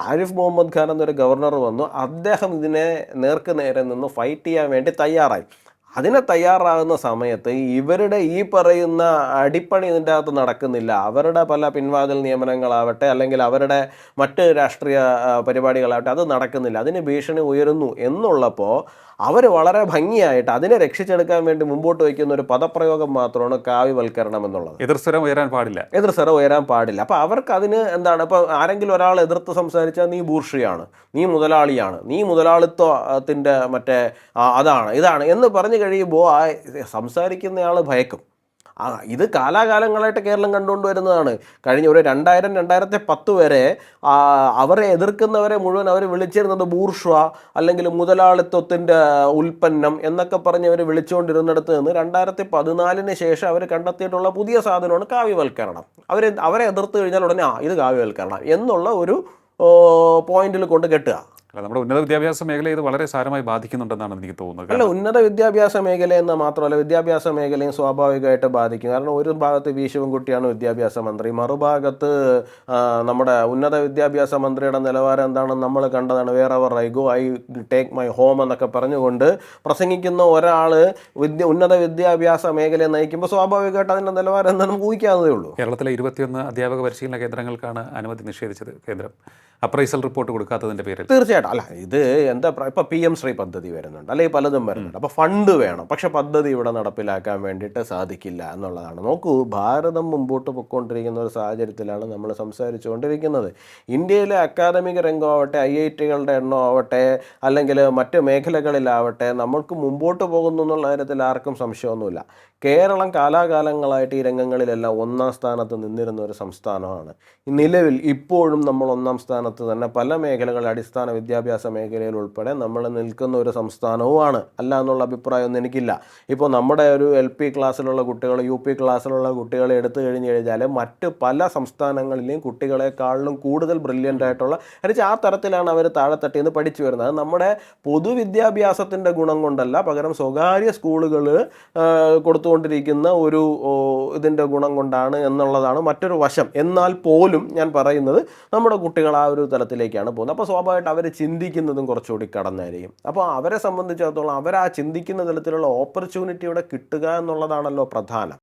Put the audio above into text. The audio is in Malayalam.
ആരിഫ് മുഹമ്മദ് ഖാൻ എന്നൊരു ഗവർണർ വന്നു. അദ്ദേഹം ഇതിനെ നേർക്ക് നേരെ നിന്ന് ഫൈറ്റ് ചെയ്യാൻ വേണ്ടി തയ്യാറായി. അതിനെ തയ്യാറാകുന്ന സമയത്ത് ഇവരുടെ ഈ പറയുന്ന അടിപ്പണി ഇതിന്റെ അകത്ത് നടക്കുന്നില്ല. അവരുടെ പല പിൻവാതിൽ നിയമനങ്ങളാവട്ടെ അല്ലെങ്കിൽ അവരുടെ മറ്റ് രാഷ്ട്രീയ പരിപാടികളാവട്ടെ അത് നടക്കുന്നില്ല. അതിന് ഭീഷണി ഉയരുന്നു എന്നുള്ളപ്പോൾ അവർ വളരെ ഭംഗിയായിട്ട് അതിനെ രക്ഷിച്ചെടുക്കാൻ വേണ്ടി മുമ്പോട്ട് വയ്ക്കുന്ന ഒരു പദപ്രയോഗം മാത്രമാണ് കാവ്യവൽക്കരണം എന്നുള്ളത്. എതിർസ്വരം ഉയരാൻ പാടില്ല. എതിർ സ്വരം ഉയരാൻ പാടില്ല. അപ്പോൾ അവർക്ക് അതിന് എന്താണ് ഇപ്പോൾ ആരെങ്കിലും ഒരാൾ എതിർത്ത് സംസാരിച്ചാൽ നീ ബൂർഷിയാണ് നീ മുതലാളിയാണ് നീ മുതലാളിത്വത്തിന്റെ മറ്റേ അതാണ് ഇതാണ് എന്ന് പറഞ്ഞു കഴിയുമ്പോൾ ആ സംസാരിക്കുന്നയാൾ ഭയക്കും. ആ ഇത് കാലാകാലങ്ങളായിട്ട് കേരളം കണ്ടുകൊണ്ട് വരുന്നതാണ് കഴിഞ്ഞ ഒരു രണ്ടായിരം രണ്ടായിരത്തി പത്ത് വരെ അവരെ എതിർക്കുന്നവരെ മുഴുവൻ അവർ വിളിച്ചിരുന്നത് ബൂർഷ്വ അല്ലെങ്കിൽ മുതലാളിത്വത്തിന്റെ ഉൽപ്പന്നം എന്നൊക്കെ പറഞ്ഞ് അവർ വിളിച്ചുകൊണ്ടിരുന്നിടത്ത് നിന്ന് രണ്ടായിരത്തി പതിനാലിന് ശേഷം അവർ കണ്ടെത്തിയിട്ടുള്ള പുതിയ സാധനമാണ് കാവ്യവൽക്കരണം. അവർ അവരെ എതിർത്ത് കഴിഞ്ഞാൽ ഉടനെ ആ ഇത് കാവ്യവൽക്കരണം എന്നുള്ള ഒരു പോയിന്റിൽ കൊണ്ട് കെട്ടുക. അല്ല നമ്മുടെ ഉന്നത വിദ്യാഭ്യാസ മേഖലയെ ഇത് വളരെ സാരമായി ബാധിക്കുന്നുണ്ടെന്നാണ് എനിക്ക് തോന്നുന്നത്. അല്ല ഉന്നത വിദ്യാഭ്യാസ മേഖല എന്ന് മാത്രമല്ല വിദ്യാഭ്യാസ മേഖലയും സ്വാഭാവികമായിട്ട് ബാധിക്കും. കാരണം ഒരു ഭാഗത്ത് വി ശിവൻകുട്ടിയാണ് വിദ്യാഭ്യാസ മന്ത്രി. മറുഭാഗത്ത് നമ്മുടെ ഉന്നത വിദ്യാഭ്യാസ മന്ത്രിയുടെ നിലവാരം എന്താണെന്ന് നമ്മൾ കണ്ടതാണ്. Wherever I go I take my home എന്നൊക്കെ പറഞ്ഞുകൊണ്ട് പ്രസംഗിക്കുന്ന ഒരാൾ വിദ്യ ഉന്നത വിദ്യാഭ്യാസ മേഖലയെ നയിക്കുമ്പോൾ സ്വാഭാവികമായിട്ട് അതിന്റെ നിലവാരം എന്താണെന്ന് ഊഹിക്കാതെ ഉള്ളൂ. കേരളത്തിലെ ഇരുപത്തിയൊന്ന് അധ്യാപക പരിശീലന കേന്ദ്രങ്ങൾക്കാണ് അനുമതി നിഷേധിച്ചത് കേന്ദ്രം. അപ്രൈസൽ റിപ്പോർട്ട് കൊടുക്കാത്തതിന്റെ പേരിൽ. തീർച്ചയായിട്ടും. അല്ല ഇത് എന്താ ഇപ്പം പി എം ശ്രീ പദ്ധതി വരുന്നുണ്ട്. അല്ലെങ്കിൽ പലതും വരുന്നുണ്ട്. അപ്പോൾ ഫണ്ട് വേണം. പക്ഷെ പദ്ധതി ഇവിടെ നടപ്പിലാക്കാൻ വേണ്ടിയിട്ട് സാധിക്കില്ല എന്നുള്ളതാണ്. നോക്കൂ ഭാരതം മുമ്പോട്ട് പൊയ്ക്കൊണ്ടിരിക്കുന്ന ഒരു സാഹചര്യത്തിലാണ് നമ്മൾ സംസാരിച്ചുകൊണ്ടിരിക്കുന്നത്. ഇന്ത്യയിലെ അക്കാദമിക രംഗമാവട്ടെ ഐ ഐ ടികളുടെ എണ്ണം ആവട്ടെ അല്ലെങ്കിൽ മറ്റ് മേഖലകളിലാവട്ടെ നമ്മൾക്ക് മുമ്പോട്ട് പോകുന്നു എന്നുള്ള കാര്യത്തിൽ ആർക്കും സംശയമൊന്നുമില്ല. കേരളം കാലാകാലങ്ങളായിട്ട് ഈ രംഗങ്ങളിലെല്ലാം ഒന്നാം സ്ഥാനത്ത് നിന്നിരുന്ന ഒരു സംസ്ഥാനമാണ്. നിലവിൽ ഇപ്പോഴും നമ്മൾ ഒന്നാം സ്ഥാനത്ത് തന്നെ പല മേഖലകൾ അടിസ്ഥാന വിദ്യാഭ്യാസ മേഖലയിൽ ഉൾപ്പെടെ നമ്മൾ നിൽക്കുന്ന ഒരു സംസ്ഥാനവുമാണ്. അല്ല എന്നുള്ള അഭിപ്രായമൊന്നും എനിക്കില്ല. ഇപ്പോൾ നമ്മുടെ ഒരു എൽ പി ക്ലാസ്സിലുള്ള കുട്ടികൾ യു പി ക്ലാസ്സിലുള്ള കുട്ടികളെ എടുത്തു കഴിഞ്ഞ് കഴിഞ്ഞാൽ മറ്റ് പല സംസ്ഥാനങ്ങളിലെയും കുട്ടികളെക്കാളിലും കൂടുതൽ ബ്രില്യന്റ് ആയിട്ടുള്ള എന്നുവെച്ചാൽ ആ തരത്തിലാണ് അവർ താഴെത്തട്ടിൽ നിന്ന് പഠിച്ചു വരുന്നത്. അത് നമ്മുടെ പൊതുവിദ്യാഭ്യാസത്തിന്റെ ഗുണം കൊണ്ടല്ല പകരം സ്വകാര്യ സ്കൂളുകൾ കൊടുത്തുകൊണ്ടിരിക്കുന്ന ഒരു ഇതിന്റെ ഗുണം കൊണ്ടാണ് എന്നുള്ളതാണ് മറ്റൊരു വശം. എന്നാൽ പോലും ഞാൻ പറയുന്നത് നമ്മുടെ കുട്ടികൾ ആ ഒരു തലത്തിലേക്കാണ് പോകുന്നത്. അപ്പോൾ സ്വാഭാവികമായിട്ട് അവർ ചിന്തിക്കുന്നതും കുറച്ചുകൂടി കടന്നായിരിക്കും. അപ്പോൾ അവരെ സംബന്ധിച്ചിടത്തോളം അവർ ആ ചിന്തിക്കുന്ന തലത്തിലുള്ള ഓപ്പർച്യൂണിറ്റി ഇവിടെ കിട്ടുക എന്നുള്ളതാണല്ലോ പ്രധാനം.